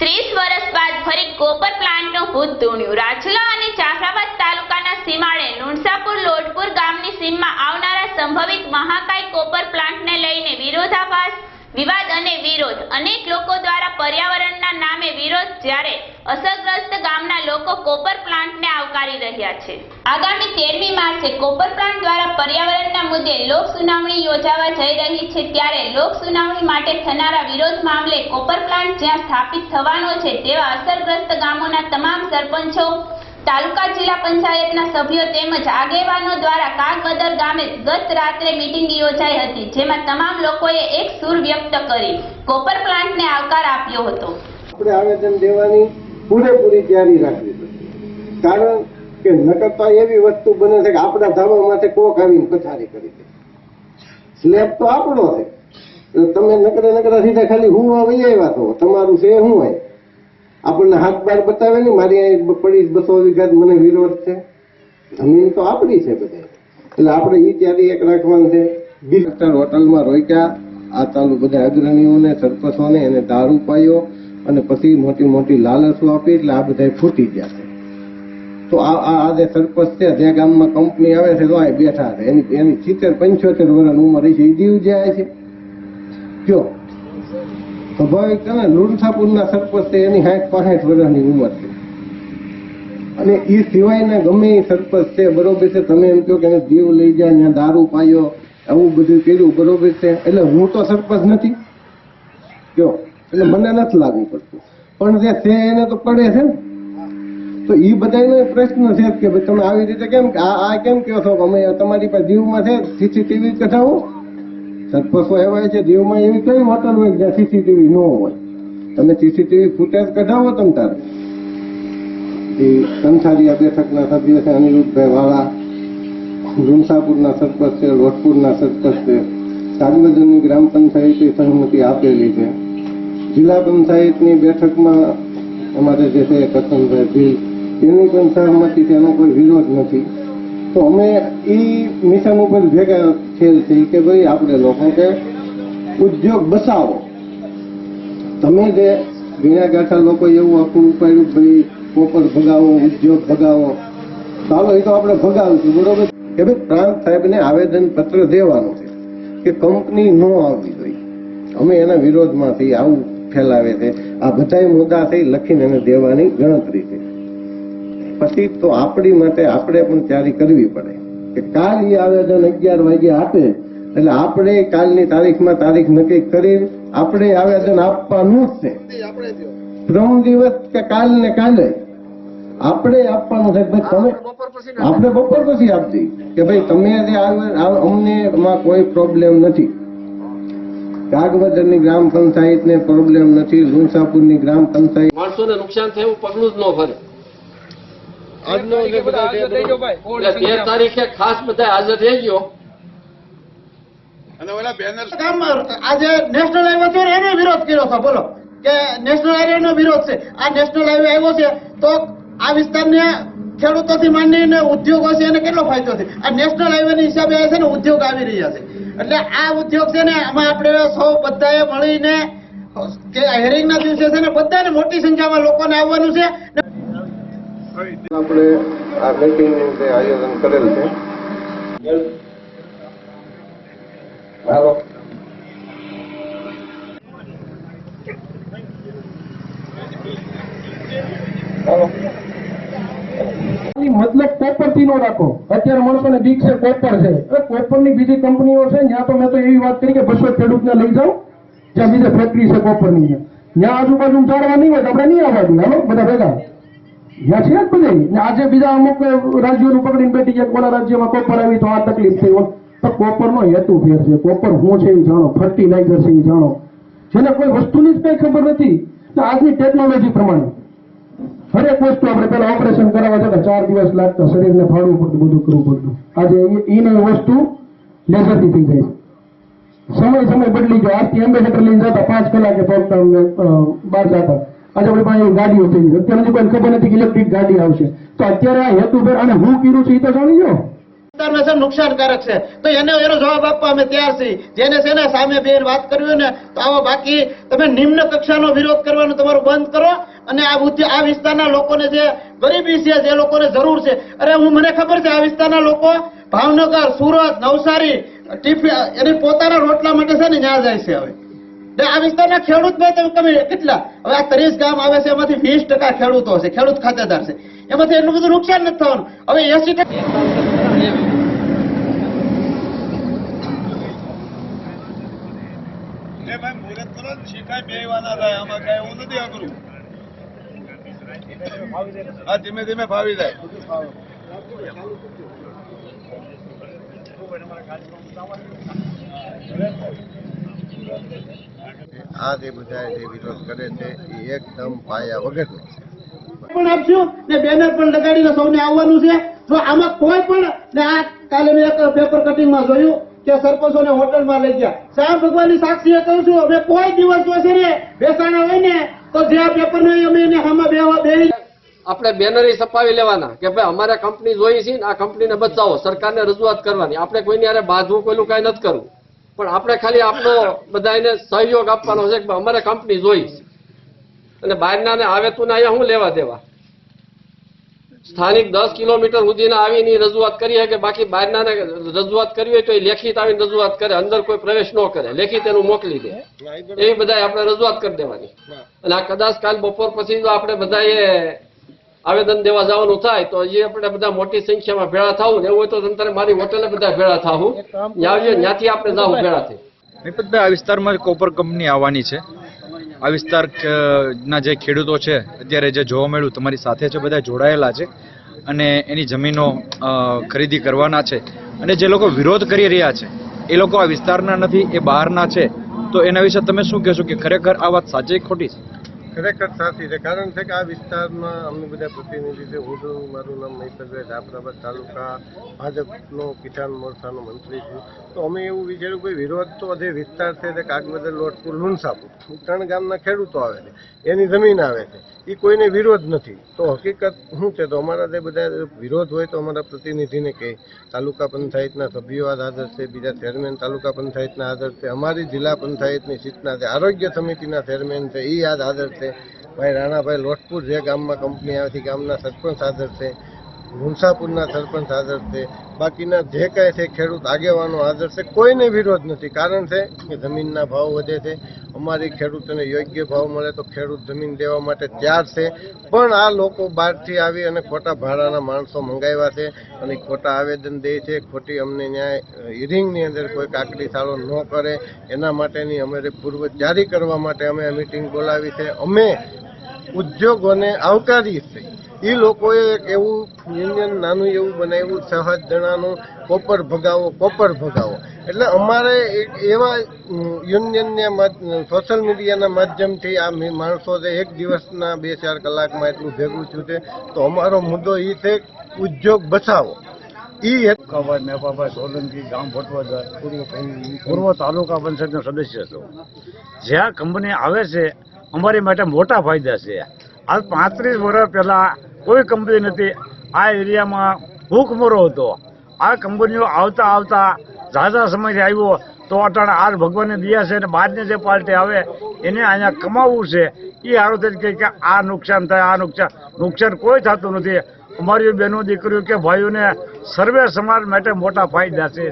ત્રીસ વર્ષ બાદ ફરી કોપર પ્લાન્ટનું ભૂત ધૂણ્યું. રાજુલા અને જાફરાબાદ તાલુકાના સીમાડે નુણસાપુર, લોટપુર ગામની સીમમાં આવનારા સંભવિત મહાકાય કોપર પ્લાન્ટને લઈને વિરોધાભાસ વિવાદ અને વિરોધ. અનેક લોકો દ્વારા પર્યાવરણના નામે વિરોધ જ્યારે અસરગ્રસ્ત ગામના લોકો કોપર પ્લાન્ટને આવકારી રહ્યા છે. આગામી તેરમી માર્ચે કોપર પ્લાન્ટ દ્વારા પર્યાવરણના મુદ્દે લોક સુનાવણી યોજાવા જઈ રહી છે ત્યારે લોક સુનાવણી માટે થનારા વિરોધ મામલે કોપર પ્લાન્ટ જ્યાં સ્થાપિત થવાનો છે તેવા અસરગ્રસ્ત ગામોના તમામ સરપંચો તાલુકા જિલ્લા પંચાયતના સભ્યો તેમજ આગેવાનો દ્વારા કાગબદર ગામે ગત રાત્રે મીટિંગ યોજાઈ હતી, જેમાં તમામ લોકોએ એક સુર વ્યક્ત કરી. કોપર પ્લાન્ટને આવકાર આપ્યો હતો. આપણે આવેદન દેવાની પૂરેપૂરી તૈયારી રાખવી પડશે કારણ કે નકરતા એવી વસ્તુ બને છે કે આપણા ધાબામાંથી કોક આવીને પથારી કરી દે. સ્લેબ તો આપણો છે. તમે નકરા નકરા સીધા ખાલી હું આવી આવ્યા તો તમારું છે શું હોય આપણને હાથ બાર બતાવે ને, મારી અહીં પડી બસો વીઘા મને વિરોધ છે. જમીન તો આપણી છે બધે એટલે આપણે એ ત્યારે એક રાખવાનું છે. બીજા હોટલમાં રોક્યા. આ ચાલુ બધા અગ્રણીઓને, સરપંચોને એને દારૂ પાયો અને પછી મોટી મોટી લાલસો આપી એટલે આ બધા ફૂટી ગયા છે. તો આ આ જે સરપંચ છે, જે ગામમાં કંપની આવે છે તો બેઠા છે. એની એની સિત્તેર પંચોતેર વર્ષ ઉંમર છે. એ જીવ જાય છે. કયો? સ્વાભાવિક છે ને સરપંચ છે, એની સાઠ પાસઠ વર્ષની ઉંમર છે. અને એ સિવાયના ગમે એ સરપંચ છે, બરોબર છે, તમે એમ કહો કે એને જીવ લઈ જાય, ત્યાં દારૂ પાયો, આવું બધું કર્યું, બરોબર છે. એટલે હું તો સરપંચ નથી. કયો? એટલે મને નથી લાગુ પડતું. પણ જે છે એને તો પડે છે ને. તો એ બધાનો પ્રશ્ન છે કે ભાઈ તમે આવી રીતે કેમ, આ આ કેમ કહો છો? અમે તમારી પાસે જીવમાં છે સીસીટીવી કઢાવો. સરપંચો એવા છે દીવમાં એવી કઈ હોટલ હોય જ્યાં સીસીટીવી ન હોય? તમે સીસીટીવી ફૂટેજ કઢાવો તમ તારે. એ કંથારિયા બેઠકના સભ્ય છે, અનિરુદ્ધભાઈ વાળા. રૂમસાપુરના સરપંચ છે, લોટપુરના સરપંચ છે. સાગવદનની ગ્રામ પંચાયતે સહમતિ આપેલી છે. જિલ્લા પંચાયતની બેઠકમાં અમારે જે છે કસનભાઈ ભીલ એની પણ સહમતિ છે, એનો કોઈ વિરોધ નથી. તો અમે એ મિશન ઉપર ભેગા થયેલ થઈ કે ભાઈ આપણે લોકો કે ઉદ્યોગ બસાવો. તમે જે વીણા ગાંઠા લોકો એવું આખું ઉપાડ્યું ભાઈ કોપર ભગાવો, ઉદ્યોગ ભગાવો. ચાલો, એ તો આપણે ભગાવીશું, બરોબર? કે ભાઈ પ્રાંત સાહેબને આવેદન પત્ર દેવાનું છે કે કંપની ન આવવી જોઈએ. અમે એના વિરોધમાંથી આવું ફેલાવે છે. આ બધા મુદ્દા થઈ લખીને એને દેવાની ગણતરી છે. પછી તો આપણી માટે આપણે પણ તૈયારી કરવી પડે. કે કાલ એ આવેદન અગિયાર વાગે આપે. એટલે આપણે કાલની તારીખમાં તારીખ નક્કી કરી આપણે આવેદન આપવાનું જ છે. ત્રણ દિવસ કે કાલ ને કાલે? આપણે આપવાનું છે. ભાઈ તમે આપણે બપોર પછી આપજી કે ભાઈ તમે જે અમને એમાં કોઈ પ્રોબ્લેમ નથી. કાગવદરની ગ્રામ પંચાયતને પ્રોબ્લેમ નથી. લુણસાપુરની ગ્રામ પંચાયત માણસોને નુકસાન થયું પગલું જ ન ભરે. આજનો બધા બધું- તેર તારીખે ખાસ બધા હાજર રહેજો ગામમાં આજે નેશનલ હાઈવે છે એનો વિરોધ કર્યો છે બોલો. કે નેશનલ હાઈવે નો વિરોધ છે. આ નેશનલ હાઈવે આવ્યો છે તો આ વિસ્તારને ખેડૂતોથી માંડીને ઉદ્યોગો છે એને કેટલો ફાયદો છે? આ નેશનલ હાઈવે ની હિસાબે છે ને ઉદ્યોગ આવી રહ્યા છે. એટલે આ ઉદ્યોગ છે ને આમાં આપણે સૌ બધાએ મળીને કે હેરિંગ ના દિવસે છે ને બધાને મોટી સંખ્યામાં લોકોને આવવાનું છે આપણે આ મીટિંગ જે આયોજન કરેલ છે. મતલબ કોપરથી નો રાખો. અત્યારે માણસોને બીક છે, કોપર છે. કોપરની બીજી કંપનીઓ છે ત્યાં તો મેં તો એવી વાત કરી કે બસો ખેડૂતને લઈ જાઉં, જ્યાં બીજા ફેક્ટરી છે કોપરની ત્યાં આજુબાજુ જાળવા નહીં હોય આપણે નહીં આવવા દઈએ. બધા ભેગા. ત્યાં છે જ બધે. આજે બીજા અમુક રાજ્યોનું પકડીને બેઠી ગયા કોના રાજ્યમાં કોપર આવી તો આ તકલીફ થઈ હોય. તો કોપરનો હેતુ ફેર છે. કોપર હું છે એ જાણો. ફર્ટિલાઇઝર છે એ જાણો. જેને કોઈ વસ્તુની જ કઈ ખબર નથી. તો આજની ટેકનોલોજી પ્રમાણે. હરેક વસ્તુ આપણે પેલા ઓપરેશન કરાવવા જતા ચાર દિવસ લાગતા શરીરને ફાળવું પડતું, બધું કરવું પડતું. આજે એને વસ્તુ લેઝરથી થઈ જાય સમય સમય બદલી ગયો. આજથી એમ્બેસેડર લઈને જતા પાંચ કલાકે પહોંચતા બહાર જતા. આપણી પાસે ગાડીઓ થઈ ગઈ. અત્યારે કોઈ ખબર નથી કે ઇલેક્ટ્રિક ગાડી આવશે. તો અત્યારે આ હેતુ અને હું કીધું છું એ તો જાણી વિસ્તારમાં નુકસાનકારક છે. તો એને એનો જવાબ આપવા અમે તૈયાર છીએ. જેને છે ને સામે બેન વાત કરવી ને, તો આવો બાકી તમે નિમ્ન કક્ષાનો વિરોધ કરવાનો તમારું બંધ કરો અને આ આ વિસ્તારના લોકોને જે ગરીબી છે, જે લોકોને જરૂર છે. અરે હું મને ખબર છે આ વિસ્તારના લોકો ભાવનગર, સુરત, નવસારી ટીફી એની પોતાના રોટલા માટે છે ને ત્યાં જાય છે હવે. આ વિસ્તારના ખેડૂત ભાઈ કેટલા? હવે આ ત્રીસ ગામ આવે છે, એમાંથી વીસ ટકા ખેડૂતો છે ખેડૂત ખાતેદાર છે. એમાંથી એટલું બધું નુકસાન નથી થવાનું. હવે એસી ટકા ધીમે ધીમે ફાવી જાય. આ જે બધા જે વિરોધ કરે છે એ એકદમ પાયા વગરનો છે. પણ આપશું ને બેનર પણ લગાડીને સૌને આવવાનું છે. જો આમાં કોઈ પણ ને આ કાલે મેં એક પેપર કટિંગમાં જોયું કે સરપંચોને હોટલમાં લઈ ગયા. શ્યામ ભગવાનની સાક્ષીએ કહું છું અમે કોઈ દિવસ જો છે ને બેસાણા હોય ને તો જે આ પેપર ને અમે એને હામાં બેવા બેહી આપણે બેનરી છપાવી લેવાના કે ભાઈ અમારે કંપની જોઈ છે ને આ કંપનીને બચાવો સરકારને રજૂઆત કરવાની. આપણે કોઈની અરે બાંધવું કોઈનું કાંઈ નથી કરવું. પણ આપણે ખાલી આપનો બધાને સહયોગ આપવાનો છે કે અમારે કંપની જોઈ અને બહારના આવે તું ને અહીંયા શું લેવા દેવા? સ્થાનિક દસ કિલોમીટર સુધીને આવીને રજૂઆત કરી કે બાકી બહારના રજૂઆત કરવી હોય તો એ લેખિત આવીને રજૂઆત કરે અંદર કોઈ પ્રવેશ ન કરે લેખિત એનું મોકલી દે. એવી બધા આપણે રજૂઆત કરી દેવાની. અને આ કદાચ કાલ બપોર પછી જો આપણે બધાએ આવેદન દેવા જવાનું થાય તો હજી આપણે બધા મોટી સંખ્યામાં ભેળા થવું. એવું હોય તો તંત્ર મારી હોટેલે બધા ભેળા થવું. આવીએ ત્યાંથી આપણે જવું ભેળા થઈ નિપતભાઈ આ વિસ્તારમાં કોપર કંપની આવવાની છે. આ વિસ્તાર ના જે ખેડૂતો છે અત્યારે જે જોવા મળ્યું તમારી સાથે છે બધા જોડાયેલા છે. અને એની જમીનો અ, ખરીદી કરવાના છે. અને જે લોકો વિરોધ કરી રહ્યા છે એ લોકો આ વિસ્તારના નથી એ બહારના છે. તો એના વિશે તમે શું કહેશો કે ખરેખર આ વાત સાચી ખોટી છે? ખરેખર સાચી છે. કારણ છે કે આ વિસ્તારમાં અમને બધા પ્રતિનિધિ છે. હું મારું નામ મહીસરભાઈ જાફરાબાદ તાલુકા ભાજપનો કિસાન મોરચાનો મંત્રી છું. તો અમે એવું વિચાર્યું કે વિરોધ તો જે વિસ્તાર છે તે કાગબદર લોટપુર લુણસાપુર ત્રણ ગામના ખેડૂતો આવે છે. એની જમીન આવે છે. એ કોઈને વિરોધ નથી. તો હકીકત શું છે? તો અમારા જે બધા વિરોધ હોય તો અમારા પ્રતિનિધિને કહે. તાલુકા પંચાયતના સભ્યો આ હાજર છે, બીજા ચેરમેન તાલુકા પંચાયતના હાજર છે, અમારી જિલ્લા પંચાયતની સીટના જે આરોગ્ય સમિતિના ચેરમેન છે એ આજ હાજર છે. ભાઈ રાણાભાઈ લોટપુર જે ગામમાં કંપની આવે છે, ગામના સરપંચ હાજર છે. મુનસાપુરના સરપંચ હાજર છે. બાકીના જે કાંઈ છે ખેડૂત આગેવાનો હાજર છે, કોઈને વિરોધ નથી. કારણ છે કે જમીનના ભાવ વધે છે. અમારી ખેડૂતોને યોગ્ય ભાવ મળે તો ખેડૂત જમીન દેવા માટે તૈયાર છે. પણ આ લોકો બહારથી આવી અને ખોટા ભાડાના માણસો મંગાવ્યા છે અને ખોટા આવેદન દે છે. ખોટી અમને ન્યાય, હિરિંગની અંદર કોઈ કાકડી સાળો ન કરે. એના માટેની અમારે પૂર્વ જારી કરવા માટે અમે મિટિંગ બોલાવી છે. અમે ઉદ્યોગોને આવકારી છે. એ લોકોએ એક એવું યુનિયન નાનું એવું બનાવ્યું, સાત જણાનું કોપર ભગાવો કોપર ભગાવો. એટલે અમારે એવા યુનિયનને સોશિયલ મીડિયાના માધ્યમથી આ માણસો છે એક દિવસના બે ચાર કલાકમાં એટલું ભેગું થયું છે, તો અમારો મુદ્દો એ છે, ઉદ્યોગ બચાવો. એ ખબર મેપાભાઈ સોલંકી, ગામ ભટવાદર પૂર્વ તાલુકા પંચાયતનો સદસ્ય છું. જ્યાં કંપની આવે છે, અમારી માટે મોટા ફાયદા છે. આજ પાંત્રીસ વર્ષ પહેલા કોઈ કંપની નથી. આ એરિયામાં ભૂખમરો હતો. આ કંપનીઓ આવતા આવતા ઝાઝા સમયથી આવ્યો તો અટાણે આર ભગવાનને દિયા છે અને બહારની જે પાર્ટી આવે એને અહીંયા કમાવવું છે. એ હારો તરીકે કે આ નુકસાન થાય, આ નુકસાન. નુકસાન કોઈ થતું નથી. અમારી બહેનો દીકરીઓ કે ભાઈઓને સર્વે સમાજ માટે મોટા ફાયદા છે.